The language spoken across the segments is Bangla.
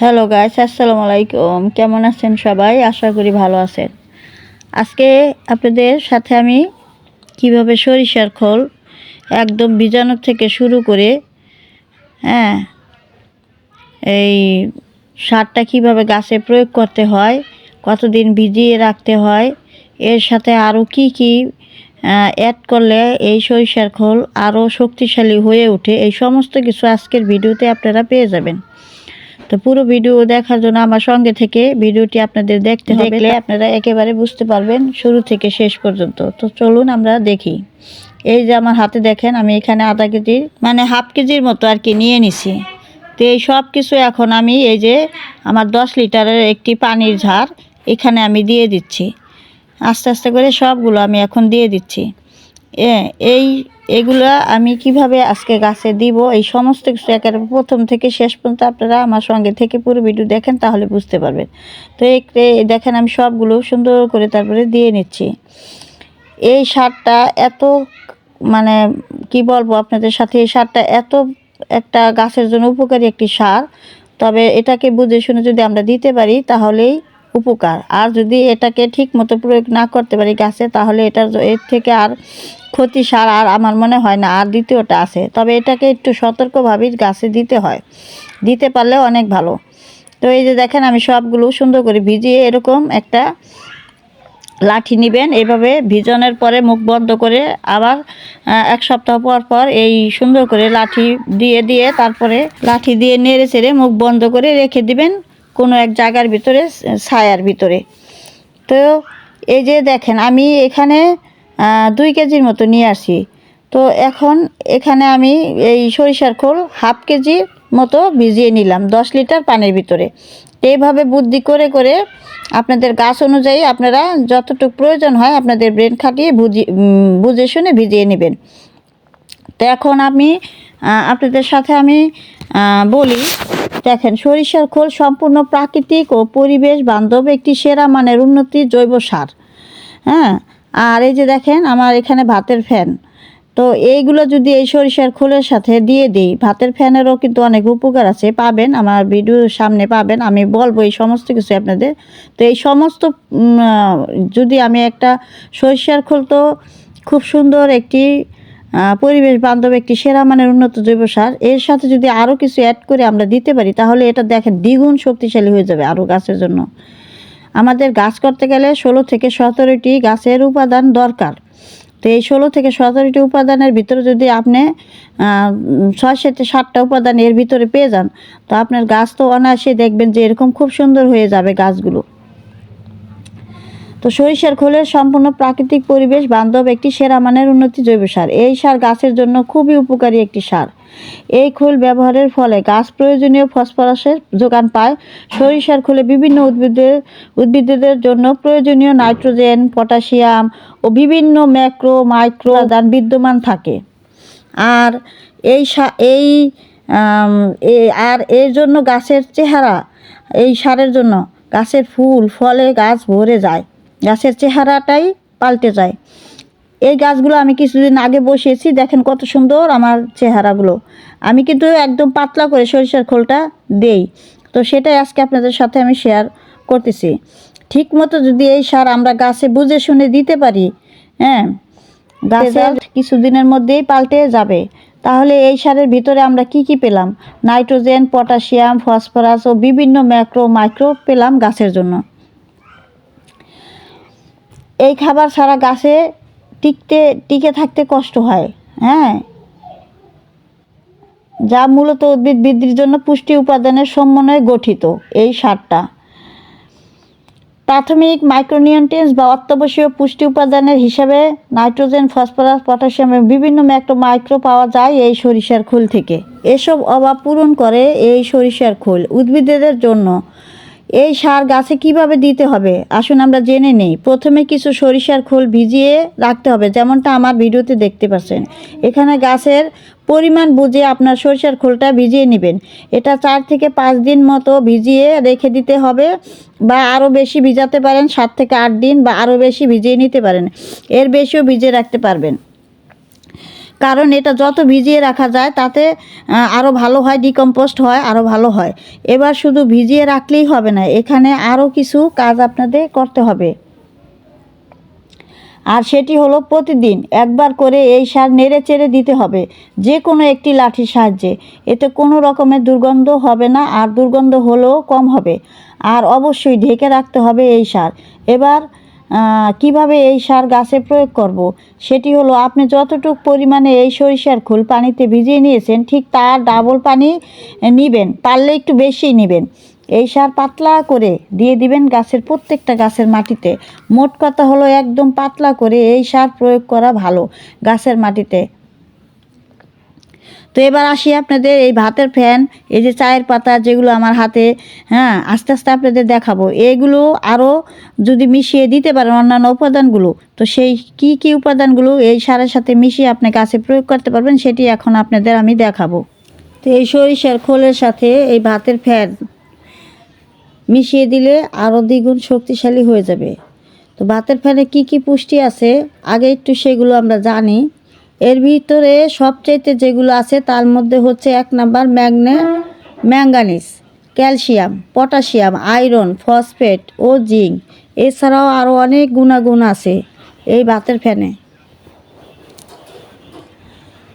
হ্যালো গাইস আসসালামু আলাইকুম কেমন আছেন সবাই? আশা করি ভালো আছেন। আজকে আপনাদের সাথে আমি কীভাবে সরিষার খোল একদম বীজাণু থেকে শুরু করে হ্যাঁ এই সারটা কীভাবে গাছে প্রয়োগ করতে হয়, কতদিন ভিজিয়ে রাখতে হয়, এর সাথে আরও কি কি অ্যাড করলে এই সরিষার খোল আরও শক্তিশালী হয়ে ওঠে, এই সমস্ত কিছু আজকের ভিডিওতে আপনারা পেয়ে যাবেন। তো পুরো ভিডিও দেখার জন্য আমার সঙ্গে থেকে ভিডিওটি আপনাদের দেখতে হবে। আপনারা একেবারে বুঝতে পারবেন শুরু থেকে শেষ পর্যন্ত। তো চলুন আমরা দেখি। এই যে আমার হাতে দেখেন আমি এখানে আধা কেজি মানে হাফ কেজির মতো আর কি নিয়ে নিছি। তো এই সব কিছু এখন আমি এই যে আমার দশ লিটারের একটি পানির ঝাড় এখানে আমি দিয়ে দিচ্ছি। আস্তে আস্তে করে সবগুলো আমি এখন দিয়ে দিচ্ছি। এই এগুলো আমি কীভাবে আজকে গাছে দিব? এই সমস্ত কিছু একেবারে প্রথম থেকে শেষ পর্যন্ত আপনারা আমার সঙ্গে থেকে পুরো ভিডিও দেখেন, তাহলে বুঝতে পারবেন। তো এই দেখেন আমি সবগুলো সুন্দর করে তারপরে দিয়ে নিচ্ছি। এই সারটা এত মানে কি বলব আপনাদের সাথে, এই সারটা এত একটা গাছের জন্য উপকারী একটি সার। তবে এটাকে বুঝে শুনে যদি আমরা দিতে পারি, তাহলেই উপকার। আর যদি এটাকে ঠিক মতো প্রয়োগ না করতে পারি গাছে, তাহলে এটার এর থেকে আর ক্ষতি সার আর আমার মনে হয় না, আর দ্বিতীয়টা আছে। তবে এটাকে একটু সতর্কভাবেই গাছে দিতে হয়। দিতে পারলে অনেক ভালো। তো এই যে দেখেন, আমি সবগুলো সুন্দর করে ভিজিয়ে এরকম একটা লাঠি নেবেন। এভাবে ভিজনের পরে মুখ বন্ধ করে আবার এক সপ্তাহ পর পর এই সুন্দর করে লাঠি দিয়ে দিয়ে তারপরে লাঠি দিয়ে নেড়ে চেড়ে মুখ বন্ধ করে রেখে দিবেন। কোনো এক জায়গার ভিতরে ছায়ার ভিতরে। তো এই যে দেখেন, আমি এখানে দুই কেজির মতো নিয়ে আসি। তো এখন এখানে আমি এই সরিষার খোল হাফ কেজির মতো ভিজিয়ে নিলাম দশ লিটার পানির ভিতরে। এইভাবে বুদ্ধি করে করে আপনাদের গাছ অনুযায়ী আপনারা যতটুকু প্রয়োজন হয় আপনাদের ব্রেন খাটিয়ে বুঝি বুঝে শুনে ভিজিয়ে নেবেন। তো এখন আমি আপনাদের সাথে আমি বলি দেখেন, সরিষার খোল সম্পূর্ণ প্রাকৃতিক ও পরিবেশ বান্ধব একটি সেরা মানের উন্নতি জৈব সার। হ্যাঁ আর এই যে দেখেন, আমার এখানে ভাতের ফ্যান। তো এইগুলো যদি এই সরিষার খোলের সাথে দিয়ে দিই, ভাতের ফ্যানেরও কিন্তু অনেক উপকার আছে। পাবেন, আমার ভিডিওর সামনে পাবেন, আমি বলব এই সমস্ত কিছু আপনাদের। তো এই সমস্ত যদি আমি একটা সরিষার খোল তো খুব সুন্দর একটি পরিবেশ বান্ধব একটি সেরা মানের উন্নত জৈব সার। এর সাথে যদি আরও কিছু অ্যাড করে আমরা দিতে পারি, তাহলে এটা দেখেন দ্বিগুণ শক্তিশালী হয়ে যাবে আরও গাছের জন্য। আমাদের গাছ করতে গেলে ষোলো থেকে সতেরোটি গাছের উপাদান দরকার। তো এই ষোলো থেকে সতেরোটি উপাদানের ভিতরে যদি আপনি ছয় সাথে সাতটা উপাদান এর ভিতরে পেয়ে যান, তো আপনার গাছ তো অনায়াসে দেখবেন যে এরকম খুব সুন্দর হয়ে যাবে গাছগুলো। তো সরিষার খোলের সম্পূর্ণ প্রাকৃতিক পরিবেশ বান্ধব একটি সেরা মানের উন্নতি জৈব সার। এই সার গাছের জন্য খুবই উপকারী একটি সার। এই খোল ব্যবহারের ফলে গাছ প্রয়োজনীয় ফসফরাসের যোগান পায়। সরিষার খোলে বিভিন্ন উদ্ভিদের, উদ্ভিদদের জন্য প্রয়োজনীয় নাইট্রোজেন, পটাশিয়াম ও বিভিন্ন ম্যাক্রো, মাইক্রো উপাদান বিদ্যমান থাকে। আর এই এই আর এর জন্য গাছের চেহারা, এই সারের জন্য গাছের ফুল, ফলে গাছ ভরে যায়। গাছের চেহারাটাই পাল্টে যায়। এই গাছগুলো আমি কিছুদিন আগে বসিয়েছি দেখেন কত সুন্দর আমার চেহারাগুলো। আমি কিন্তু একদম পাতলা করে সরিষার খোলটা দেই। তো সেটাই আজকে আপনাদের সাথে আমি শেয়ার করতেছি। ঠিক মতো যদি এই সার আমরা গাছে বুঝে শুনে দিতে পারি হ্যাঁ গাছের কিছুদিনের মধ্যেই পাল্টে যাবে। তাহলে এই সারের ভিতরে আমরা কি কি পেলাম? নাইট্রোজেন পটাশিয়াম ফসফরাস ও বিভিন্ন ম্যাক্রো মাইক্রো পেলাম গাছের জন্য। এই খাবার ছাড়া গাছে টিকতে, টিকে থাকতে কষ্ট হয় হ্যাঁ? যা মূলত উদ্ভিদ বৃদ্ধির জন্য পুষ্টি উপাদানের সমন্বয়ে গঠিত এই সারটা। প্রাথমিক মাইক্রোনিউট্রিয়েন্টস বা অত্যাবশ্যকীয় পুষ্টি উপাদানের হিসাবে নাইট্রোজেন, ফসফরাস পটাশিয়াম বিভিন্ন ম্যাক্রো মাইক্রো পাওয়া যায় এই সরিষার খোল থেকে। এসব অভাব পূরণ করে এই সরিষার খোল উদ্ভিদদের জন্য। এই সার গাছে কীভাবে দিতে হবে? আসুন আমরা জেনে নেই। প্রথমে কিছু সরিষার খোল ভিজিয়ে রাখতে হবে, যেমনটা আমার ভিডিওতে দেখতে পাচ্ছেন। এখানে গাছের পরিমাণ বুঝে আপনার সরিষার খোলটা ভিজিয়ে নেবেন। এটা চার থেকে পাঁচ দিন মতো ভিজিয়ে রেখে দিতে হবে বা আরও বেশি ভিজাতে পারেন, সাত থেকে আট দিন বা আরও বেশি ভিজিয়ে নিতে পারেন। এর বেশিও ভিজিয়ে রাখতে পারবেন। কারণ এটা যত ভিজিয়ে রাখা যায়, তাতে আরও ভালো হয় ডিকম্পোস্ট হয় আরও ভালো হয়। এবার শুধু ভিজিয়ে রাখলেই হবে না, এখানে আরও কিছু কাজ আপনাদের করতে হবে। আর সেটি হলো প্রতিদিন একবার করে এই সার নেড়ে চেড়ে দিতে হবে যে কোনো একটি লাঠির সাহায্যে। এতে কোনো রকমের দুর্গন্ধ হবে না, আর দুর্গন্ধ হলেও কম হবে। আর অবশ্যই ঢেকে রাখতে হবে এই সার। এবার কীভাবে এই সার গাছে প্রয়োগ করব। সেটি হলো, আপনি যতটুকু পরিমাণে এই সরিষার খোল পানিতে ভিজিয়ে নিয়েছেন, ঠিক তার ডাবল পানি নেবেন, পারলে একটু বেশি নেবেন। এই সার পাতলা করে দিয়ে দিবেন গাছের প্রত্যেকটা গাছের মাটিতে। মোট কথা হলো, একদম পাতলা করে এই সার প্রয়োগ করা ভালো গাছের মাটিতে। তো এবার আসি আপনাদের এই ভাতের ফ্যান, এই যে চায়ের পাতা যেগুলো আমার হাতে হ্যাঁ আস্তে আস্তে আপনাদের দেখাবো। এগুলো আরও যদি মিশিয়ে দিতে পারেন অন্যান্য উপাদানগুলো, তো সেই কি কি উপাদানগুলো এই সারের সাথে মিশিয়ে আপনি কাছে প্রয়োগ করতে পারবেন সেটি এখন আপনাদের আমি দেখাবো। তো এই সরিষার খোলের সাথে এই ভাতের ফ্যান মিশিয়ে দিলে আরও দ্বিগুণ শক্তিশালী হয়ে যাবে। তো ভাতের ফ্যানে কি কি পুষ্টি আছে, আগে একটু সেগুলো আমরা জানি। এর ভিতরে সবচাইতে যেগুলো আছে তার মধ্যে হচ্ছে এক number ম্যাগনে manganese, calcium, potassium, iron, phosphate ও জিঙ্ক। এছাড়াও আরও অনেক গুণাগুণ আছে এই বাতের ফ্যানে।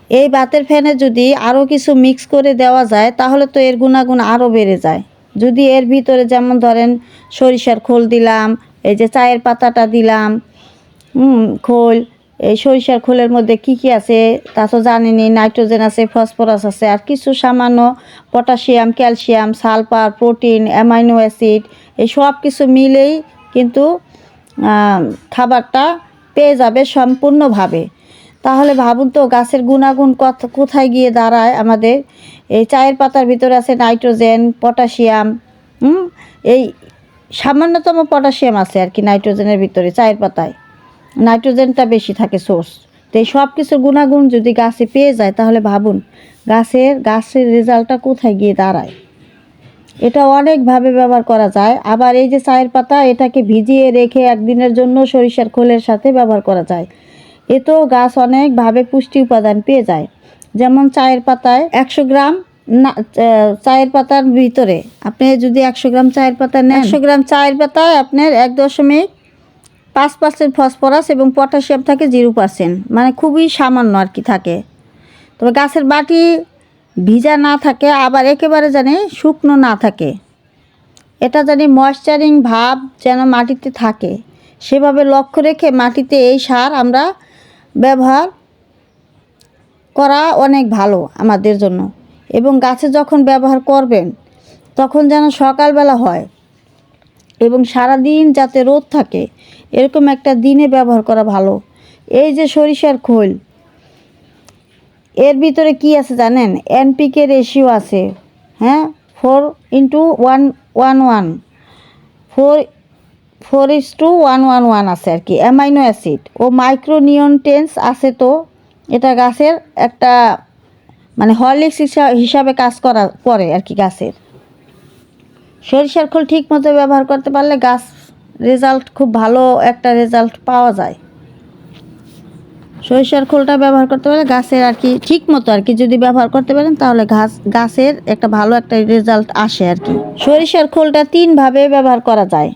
এই বাতের ফ্যানে যদি আরও কিছু মিক্স করে দেওয়া যায়, তাহলে তো এর গুণাগুণ আরও বেড়ে যায়। যদি এর ভিতরে যেমন ধরেন সরিষার খোল দিলাম, এই যে চায়ের পাতাটা দিলাম খোল এই সরিষার খোলের মধ্যে কি কি আছে তা তো জানিনি। নাইট্রোজেন আছে, ফসফরাস আছে, আর কিছু সামান্য potassium, calcium, sulphur, protein, amino acid, এই সব কিছু মিলেই কিন্তু খাবারটা পেয়ে যাবে সম্পূর্ণভাবে। তাহলে ভাবুন তো গাছের গুণাগুণ কত, কোথায় গিয়ে দাঁড়ায় আমাদের? এই চায়ের পাতার ভিতরে আছে নাইট্রোজেন, পটাশিয়াম এই সামান্যতম পটাশিয়াম আছে আর কি নাইট্রোজেনের ভিতরে, চায়ের পাতায়। নাইট্রোজেনটা বেশি থাকে সোর্স। তো এই সব কিছুর গুণাগুণ যদি গাছে পেয়ে যায়, তাহলে ভাবুন, গাছের গাছের রেজাল্টটা কোথায় গিয়ে দাঁড়ায়? এটা অনেকভাবে ব্যবহার করা যায়। আবার এই যে চায়ের পাতা, এটাকে ভিজিয়ে রেখে একদিনের জন্য সরিষার খোলের সাথে ব্যবহার করা যায়। এতেও গাছ অনেকভাবে পুষ্টি উপাদান পেয়ে যায়। যেমন চায়ের পাতায় একশো গ্রাম না চায়ের পাতার ভিতরে আপনি যদি একশো গ্রাম চায়ের পাতা নেন, একশো গ্রাম চায়ের পাতায় আপনার এক দশমিক পাঁচ পার্সেন্ট ফসফরাস এবং পটাশিয়াম থাকে জিরো পার্সেন্ট। মানে খুবই সামান্য আর কি থাকে। তবে গাছের বাটি ভিজা না থাকে, আবার একেবারে জানি শুকনো না থাকে। এটা জানি ময়শ্চারিং ভাব যেন মাটিতে থাকে। সেভাবে লক্ষ্য রেখে মাটিতে এই সার আমরা ব্যবহার করা অনেক ভালো আমাদের জন্য। এবং গাছে যখন ব্যবহার করবেন, তখন যেন সকালবেলা হয় এবং সারাদিন যাতে রোদ থাকে, এরকম একটা দিনে ব্যবহার করা ভালো। এই যে সরিষার খোল, এর ভিতরে কি আছে জানেন? এনপিকে রেশিও আছে হ্যাঁ? Four into one one one four four is two one one one আছে আর কি অ্যামাইনো অ্যাসিড ও মাইক্রোনিউট্রেন্স আছে তো, এটা গাছের একটা মানে হরলিক্স হিসাবে কাজ করা, করে আর কি গাছের। সরিষার খোল ঠিক মতো ব্যবহার করতে পারলে গাছ রেজাল্ট খুব ভালো একটা রেজাল্ট পাওয়া যায়। সরিষার খোলটা ব্যবহার করতে পারলে গাছের আর কি ঠিক মতো আর কি যদি ব্যবহার করতে পারেন তাহলে ঘাস, গাছের একটা ভালো একটা রেজাল্ট আসে আর কি। সরিষার খোলটা তিনভাবে ব্যবহার করা যায়।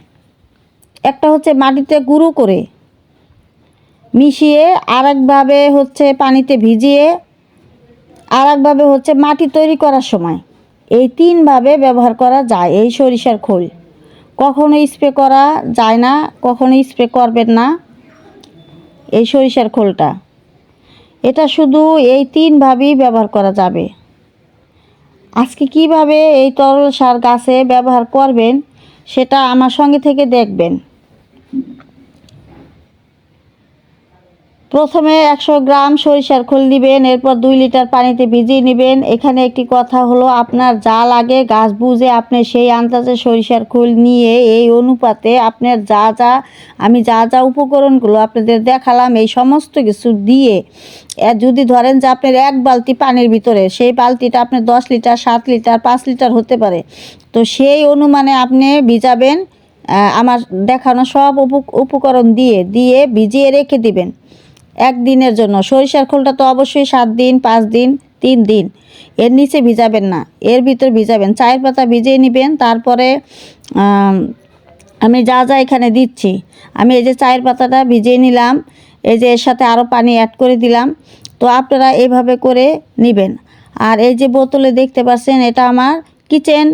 একটা হচ্ছে মাটিতে গুঁড়ো করে মিশিয়ে আরেকভাবে হচ্ছে পানিতে ভিজিয়ে আরেকভাবে হচ্ছে মাটি তৈরি করার সময়। এই তিনভাবে ব্যবহার করা যায়, এই সরিষার খোল। কখনো স্প্রে করা যায় না কখনো স্প্রে করবেন না এই সরিষার খোলটা। এটা শুধু এই তিনভাবেই ব্যবহার করা যাবে। আজকে কীভাবে এই তরল সার গাছে ব্যবহার করবেন, সেটা আমার সঙ্গে থেকে দেখবেন। প্রথমে একশো গ্রাম সরিষার খোল দিবেন এরপর দুই লিটার পানিতে ভিজিয়ে নেবেন। এখানে একটি কথা হলো, আপনার যা লাগে গাছ বুঝে আপনি সেই আন্দাজে সরিষার খোল নিয়ে এই অনুপাতে আপনার যা যা, আমি যা যা উপকরণগুলো আপনাদের দেখালাম, এই সমস্ত কিছু দিয়ে যদি ধরেন যে আপনার এক বালতি পানির ভিতরে, সেই বালতিটা আপনার দশ লিটার, সাত লিটার, পাঁচ লিটার হতে পারে। তো সেই অনুমানে আপনি ভিজাবেন আমার দেখানো সব উপ, উপকরণ দিয়ে দিয়ে ভিজিয়ে রেখে দিবেন। একদিনের জন্য। সরিষার খোলটা তো অবশ্যই সাত দিন, পাঁচ দিন, তিন দিন। এর নিচে ভিজাবেন না। এর ভিতর ভিজাবেন। চায়ের পাতা ভিজিয়ে নেবেন। তারপরে, আমি যা যা এখানে দিচ্ছি। আমি এই যে চায়ের পাতাটা ভিজিয়ে নিলাম। এই যে এর সাথে আরও পানি অ্যাড করে দিলাম। তো আপনারা এইভাবে করে নেবেন। আর এই যে বোতলে দেখতে পাচ্ছেন, এটা আমার কিচেন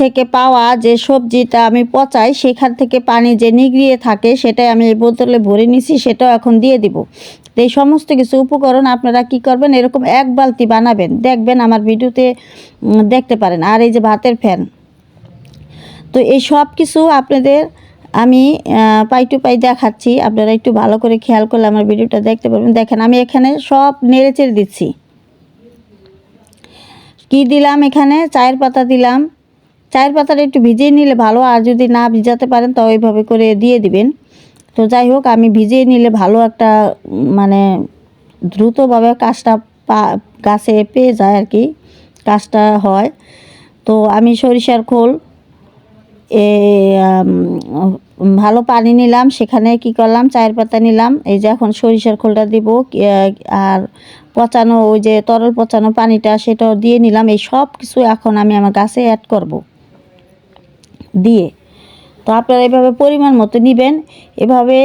থেকে পাওয়া যে সবজিটা আমি পচাই, সেখান থেকে পানি যে নিগড়িয়ে থাকে, সেটাই আমি এই বোতলে ভরে নিছি, সেটাও এখন দিয়ে দিব। তো এই সমস্ত কিছু উপকরণ আপনারা কি করবেন, এরকম এক বালতি বানাবেন। দেখবেন আমার ভিডিওতে দেখতে পারেন। আর এই যে ভাতের ফ্যান। তো এই সব কিছু আপনাদের আমি পাই টু পাই দেখাচ্ছি। আপনারা একটু ভালো করে খেয়াল করলে আমার ভিডিওটা দেখতে পারবেন। দেখেন, আমি এখানে সব নেড়ে চেড়ে দিচ্ছি। কি দিলাম এখানে? চায়ের পাতা দিলাম। চায়ের পাতাটা একটু ভিজিয়ে নিলে ভালো, আর যদি না ভিজাতে পারেন তো ওইভাবে করে দিয়ে দিবেন। তো যাই হোক, আমি ভিজিয়ে নিলে ভালো একটা মানে দ্রুতভাবে কাজটা পা, গাছে পেয়ে যায় আর কি, কাজটা হয়। তো আমি সরিষার খোল, এ ভালো পানি নিলাম, সেখানে কি করলাম, চায়ের পাতা নিলাম, এই যে এখন সরিষার খোলটা দিব আর পচানো, ওই যে তরল পচানো পানিটা সেটাও দিয়ে নিলাম, এই সব কিছু এখন আমি আমার গাছে অ্যাড করব। দিয়ে। তো আপনারা এভাবে পরিমাণ মতো নেবেন। এভাবে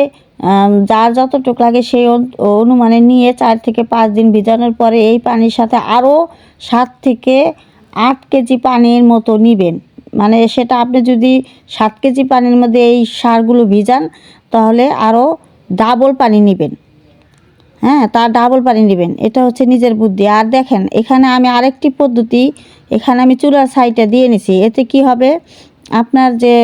যার যতটুকু লাগে সেই অনুমানে নিয়ে চার থেকে পাঁচ দিন ভিজানোর পরে এই পানির সাথে আরও সাত থেকে আট কেজি পানির মতো নেবেন। মানে সেটা আপনি যদি সাত কেজি পানির মধ্যে এই সারগুলো ভিজান, তাহলে আরও ডাবল পানি নেবেন। হ্যাঁ তার ডাবল পানি নেবেন। এটা হচ্ছে নিজের বুদ্ধি। আর দেখেন, এখানে আমি আরেকটি পদ্ধতি, এখানে আমি চুলার সাইডটা দিয়ে নিছি। এতে কি হবে? আপনার যে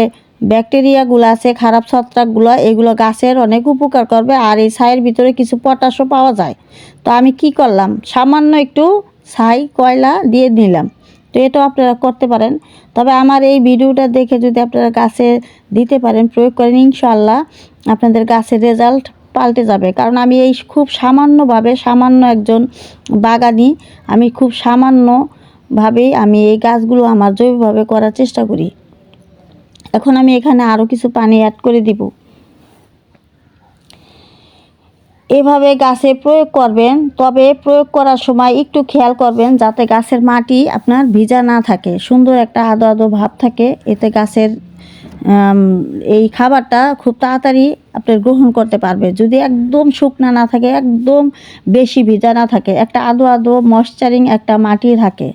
ব্যাকটেরিয়াগুলো আছে, খারাপ ছত্রাকগুলো, এগুলো গাছের অনেক উপকার করবে আর এই ছাইয়ের ভিতরে কিছু পটাশও পাওয়া যায়। তো আমি কি করলাম? সামান্য একটু ছাই, কয়লা দিয়ে নিলাম। তো এটাও আপনারা করতে পারেন। তবে আমার এই ভিডিওটা দেখে যদি আপনারা গাছে দিতে পারেন, প্রয়োগ করেন ইনশাল্লাহ আপনাদের গাছের রেজাল্ট পাল্টে যাবে। কারণ আমি এই খুব সামান্যভাবে, সামান্য একজন বাগানি, আমি খুব সামান্যভাবেই আমি এই গাছগুলো আমার জৈবভাবে করার চেষ্টা করি। এখন আমি এখানে আরও কিছু পানি অ্যাড করে দিব। এভাবে গাছে প্রয়োগ করবেন, তবে প্রয়োগ করার সময় একটু খেয়াল করবেন যাতে গাছের মাটি আপনার ভিজা না থাকে। সুন্দর একটা আদো আদো ভাব থাকে, এতে গাছের এই খাবারটা খুব তাড়াতাড়ি আপনার গ্রহণ করতে পারবে। যদি একদম শুকনা না থাকে, একদম বেশি ভিজা না থাকে, একটা আদো আদো ময়শ্চারিং একটা মাটি থাকে।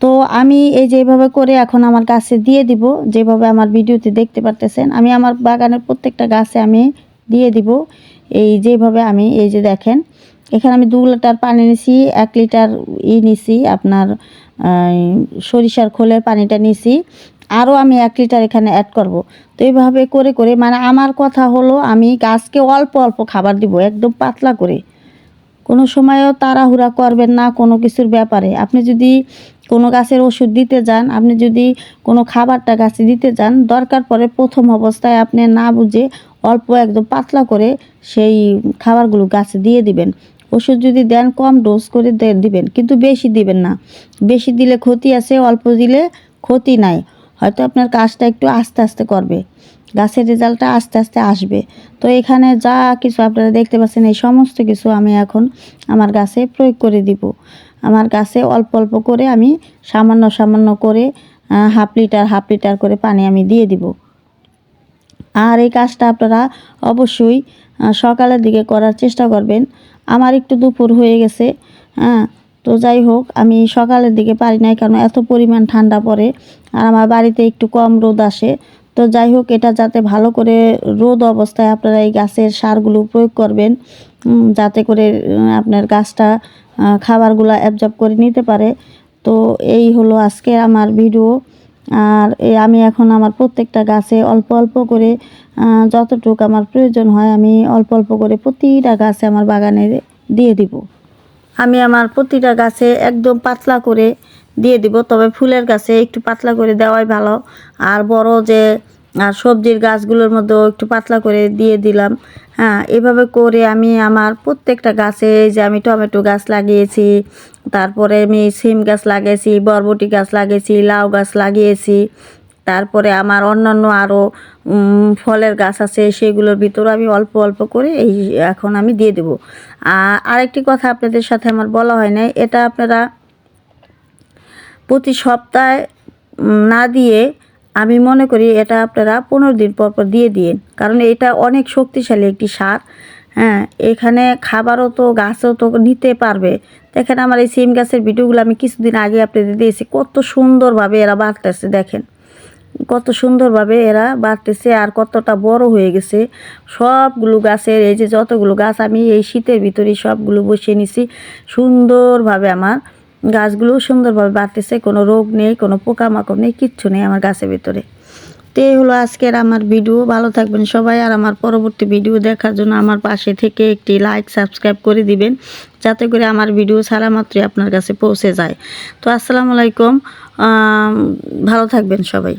তো আমি এই যেভাবে করে এখন আমার গাছে দিয়ে দিব, যেভাবে আমার ভিডিওতে দেখতে পারতেছেন, আমি আমার বাগানের প্রত্যেকটা গাছে আমি দিয়ে দিব। এই যেভাবে আমি, এই যে দেখেন, এখানে আমি দু লিটার পানি নিছি, এক লিটার ই নিছি, আপনার সরিষার খোলের পানিটা নিছি, আরও আমি এক লিটার এখানে অ্যাড করব। তো এইভাবে করে করে মানে আমার কথা হলো, আমি গাছকে অল্প অল্প খাবার দিব, একদম পাতলা করে। কোনো সময়ও তাড়াহুড়া করবেন না কোনো কিছুর ব্যাপারে। আপনি যদি কোনো গাছের ওষুধ দিতে যান, আপনি যদি কোনো খাবারটা গাছে দিতে যান, দরকার পড়ে প্রথম অবস্থায় আপনি না বুঝে অল্প একদম পাতলা করে সেই খাবারগুলো গাছে দিয়ে দিবেন। ওষুধ যদি দেন কম ডোজ করে দিবেন, কিন্তু বেশি দিবেন না। বেশি দিলে ক্ষতি আছে, অল্প দিলে ক্ষতি নাই। হয়তো আপনার কাজটা একটু আস্তে আস্তে করবে। গাছের রেজাল্টটা আস্তে আস্তে আসবে। তো এখানে যা কিছু আপনারা দেখতে পাচ্ছেন, এই সমস্ত কিছু আমি এখন আমার গাছে প্রয়োগ করে দিব। আমার গাছে অল্প অল্প করে আমি সামান্য সামান্য করে হাফ লিটার হাফ লিটার করে পানি আমি দিয়ে দিব। আর এই কাজটা আপনারা অবশ্যই সকালের দিকে করার চেষ্টা করবেন। আমার একটু দুপুর হয়ে গেছে হ্যাঁ তো যাই হোক, আমি সকালের দিকে পারি নাই কারণ এত পরিমাণ ঠান্ডা পড়ে আর আমার বাড়িতে একটু কম রোদ আসে। তো যাই হোক, এটা যাতে ভালো করে রোদ অবস্থায় আপনারা এই গাছের সারগুলো প্রয়োগ করবেন। যাতে করে আপনার গাছটা খাবারগুলো অ্যাবজর্ব করে নিতে পারে। তো এই হলো আজকে আমার ভিডিও আর আমি এখন আমার প্রত্যেকটা গাছে অল্প অল্প করে যতটুকু আমার প্রয়োজন হয়, আমি অল্প অল্প করে প্রতিটা গাছে আমার বাগানে দিয়ে দিব। আমি আমার প্রতিটা গাছে একদম পাতলা করে দিয়ে দিব, তবে ফুলের গাছে একটু পাতলা করে দেওয়াই ভালো। আর বড় যে আর সবজির গাছগুলোর মধ্যেও একটু পাতলা করে দিয়ে দিলাম। হ্যাঁ এভাবে করে আমি আমার প্রত্যেকটা গাছে যে আমি টমেটো গাছ লাগিয়েছি, তারপরে আমি সিম গাছ লাগিয়েছি, বরবটি গাছ লাগিয়েছি, লাউ গাছ লাগিয়েছি, তারপরে আমার অন্যান্য আরও ফলের গাছ আছে, সেগুলোর ভিতরে আমি অল্প অল্প করে এই এখন আমি দিয়ে দেবো। আর আরেকটি কথা আপনাদের সাথে আমার বলা হয় নাই, এটা আপনারা প্রতি সপ্তাহে না দিয়ে আমি মনে করি এটা আপনারা পনেরো দিন পর পর দিয়ে দিন। কারণ এটা অনেক শক্তিশালী একটি সার। হ্যাঁ এখানে খাবারও তো, গাছও তো নিতে পারবে। দেখেন আমার এই সিম গাছের ভিডিওগুলো আমি কিছুদিন আগে আপনাদের দিয়েছি। কত সুন্দরভাবে এরা বাড়তেছে, দেখেন। কত সুন্দরভাবে এরা বাড়তেছে আর কতটা বড় হয়ে গেছে। সবগুলো গাছের, এই যে যতগুলো গাছ, আমি এই শীতের ভিতরে সবগুলো বসিয়ে নিছি। সুন্দরভাবে আমার গাছগুলো সুন্দরভাবে বাড়তেছে, কোনো রোগ নেই, কোনো পোকামাকড় নেই, কিচ্ছু নেই আমার গাছের ভিতরে। তো এই হলো আজকের আমার ভিডিও, ভালো থাকবেন সবাই, আর আমার পরবর্তী ভিডিও দেখার জন্য আমার পাশে থেকে একটি লাইক, সাবস্ক্রাইব করে দিবেন, যাতে করে আমার ভিডিও ছাড়া মাত্রই আপনার কাছে পৌঁছে যায়। তো আসসালামু আলাইকুম ভালো থাকবেন সবাই।